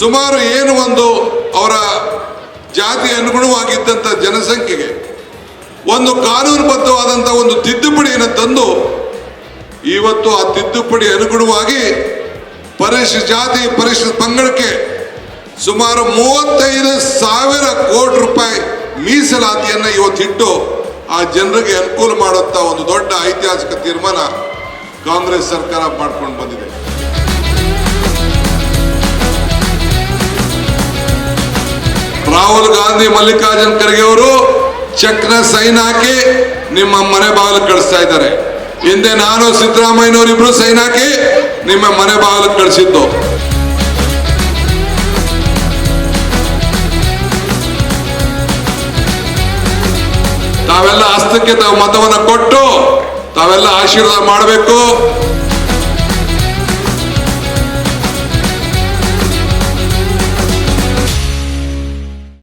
ಸುಮಾರು ಏನು ಒಂದು ಅವರ ಜಾತಿ ಅನುಗುಣವಾಗಿದ್ದಂಥ ಜನಸಂಖ್ಯೆಗೆ ಒಂದು ಕಾನೂನುಬದ್ಧವಾದಂಥ ಒಂದು ತಿದ್ದುಪಡಿಯನ್ನು ತಂದು ಇವತ್ತು ಆ ತಿದ್ದುಪಡಿ ಅನುಗುಣವಾಗಿ ಪರಿಶಿಷ್ಟ ಜಾತಿ, ಪರಿಶಿಷ್ಟ ಪಂಗಡಕ್ಕೆ ಸುಮಾರು ಮೂವತ್ತೈದು ಸಾವಿರ ಕೋಟಿ ರೂಪಾಯಿ ಮೀಸಲಾತಿಯನ್ನು ಇವತ್ತಿಟ್ಟು ಆ ಜನರಿಗೆ ಅನುಕೂಲ ಮಾಡುತ್ತಾ ಒಂದು ದೊಡ್ಡ ಐತಿಹಾಸಿಕ ತೀರ್ಮಾನ ಕಾಂಗ್ರೆಸ್ ಸರ್ಕಾರ ಮಾಡ್ಕೊಂಡು ಬಂದಿದೆ. ರಾಹುಲ್ ಗಾಂಧಿ ಮಲ್ಲಿಕಾರ್ಜುನ್ ಖರ್ಗೆ ಅವರು ಚೆಕ್ನ ಸೈನ್ ಹಾಕಿ ನಿಮ್ಮ ಮನೆ ಬಾಗಿಲು ಕಳಿಸ್ತಾ ಇದ್ದಾರೆ. ಹಿಂದೆ ನಾನು ಸಿದ್ದರಾಮಯ್ಯನವರು ಇಬ್ರು ಸೈನ್ ಹಾಕಿ ನಿಮ್ಮ ಮನೆ ಬಾಗಿಲು ಕಳಿಸಿದ್ದು. ತಾವೆಲ್ಲ ಹಸ್ತಕ್ಕೆ ತಾವು ಮತವನ್ನು ಕೊಟ್ಟು ತಾವೆಲ್ಲ ಆಶೀರ್ವಾದ ಮಾಡಬೇಕು.